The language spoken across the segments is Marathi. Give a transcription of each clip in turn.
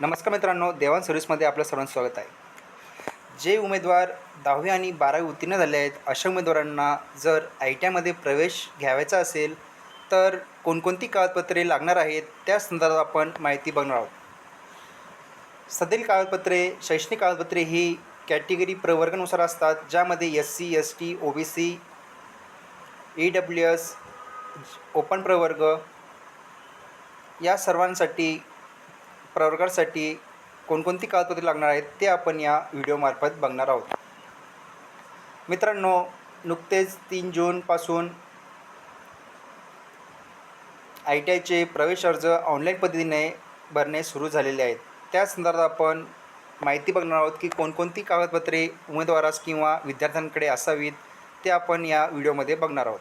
नमस्कार मित्रांनो देवान सर्व्हिसमध्ये आपलं सर्वांचं स्वागत आहे. जे उमेदवार दहावी आणि बारावी उत्तीर्ण झाले आहेत अशा उमेदवारांना जर आय टी आयमध्ये प्रवेश घ्यावायचा असेल तर कोणकोणती कागदपत्रे लागणार आहेत त्या संदर्भात आपण माहिती बघणार आहोत. सदरील कागदपत्रे शैक्षणिक कागदपत्रे ही कॅटेगरी प्रवर्गानुसार असतात ज्यामध्ये S C S T O B C E W S open प्रवर्ग या सर्वांसाठी प्रवर्गासाठी कोणकोणती कागदपत्रे लागणार आहेत ते आपण या व्हिडिओमार्फत बघणार आहोत. मित्रांनो नुकतेच तीन जूनपासून आय टी आयचे प्रवेश अर्ज ऑनलाईन पद्धतीने भरणे सुरू झालेले आहेत. त्या संदर्भात आपण माहिती बघणार आहोत की कोणकोणती कागदपत्रे उमेदवारास किंवा विद्यार्थ्यांकडे असावीत ते आपण या व्हिडिओमध्ये बघणार आहोत.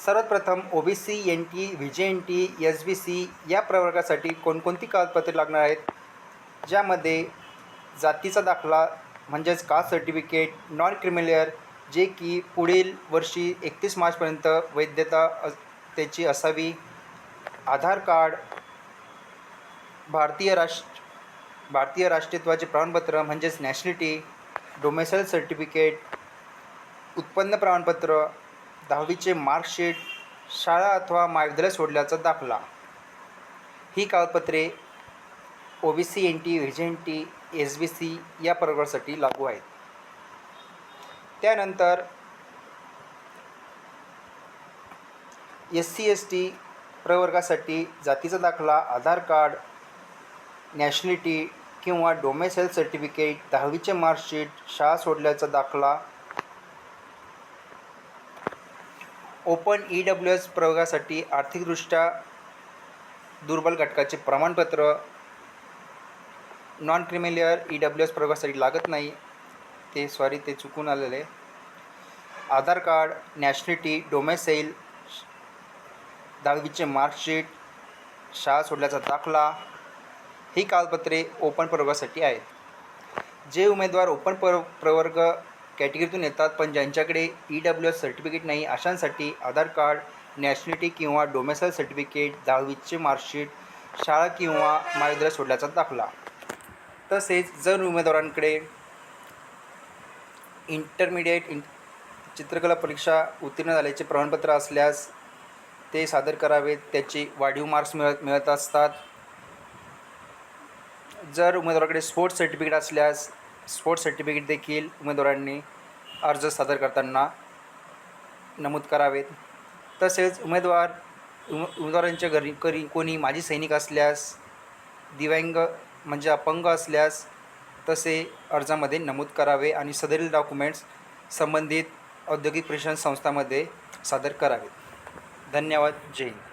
सर्वात प्रथम O B C N T V J N T S B C या प्रवर्गासाठी कोणकोणती कागदपत्रे लागणार आहेत? ज्यामध्ये जातीचा दाखला म्हणजेच कास्ट सर्टिफिकेट नॉन क्रिमिलियर जे की पुढील वर्षी एकतीस मार्चपर्यंत वैधता त्याची असावी. आधार कार्ड भारतीय राष्ट्र भारतीय राष्ट्रीयत्वाचे प्रमाणपत्र म्हणजेच नॅशनॅलिटी डोमेसाईल सर्टिफिकेट उत्पन्न प्रमाणपत्र दहावीचे मार्कशीट शाळा अथवा महाविद्यालय सोडल्याचा दाखला. ही कागदपत्रे O B C N T V N T S B C या प्रवर्गासाठी लागू आहेत. त्यानंतर एस सी एस टी प्रवर्गासाठी जातीचा दाखला आधार कार्ड नॅशनॅलिटी किंवा डोमेसेल सर्टिफिकेट दहावीचे मार्कशीट शाळा सोडल्याचा दाखला ओपन ई डब्ल्यू एस प्रयोगासाठी आर्थिकदृष्ट्या दुर्बल घटकाचे प्रमाणपत्र non creamy layer E W S प्रयोगासाठी लागत नाही. ते सॉरी ते चुकून आलेले. आधार कार्ड नॅशनॅलिटी डोमेसाईल दहावीचे मार्कशीट शाळा सोडल्याचा दाखला ही कागदपत्रे ओपन प्रवर्गासाठी आहेत. जे उमेदवार ओपन प्र प्रवर्ग कॅटेगरीतून येतात पण ज्यांच्याकडे ई डब्ल्यू एस सर्टिफिकेट नाही अशांसाठी आधार कार्ड नॅशनॅलिटी किंवा डोमेसाईल सर्टिफिकेट दहावीचे मार्कशीट शाळा किंवा महाविद्यालय सोडल्याचा दाखला. तसेच जर उमेदवारांकडे इंटरमिडिएट इन चित्रकला परीक्षा उत्तीर्ण झाल्याचे प्रमाणपत्र असल्यास ते सादर करावेत त्याचे वाढीव मार्क्स मिळत मिळत असतात. जर उमेदवाराकडे स्पोर्ट्स सर्टिफिकेट असल्यास स्पोर्ट्स सर्टिफिकेट देखील उमेदवारांनी अर्ज सादर करताना नमूद करावेत. तसेच उमेदवार उम उमेदवारांच्या घरी करी कोणी माजी सैनिक असल्यास दिव्यांग म्हणजे अपंग असल्यास तसे अर्जामध्ये नमूद करावे आणि सदरील डॉक्युमेंट्स संबंधित औद्योगिक प्रशिक्षण संस्थामध्ये सादर करावेत. धन्यवाद. जय हिंद.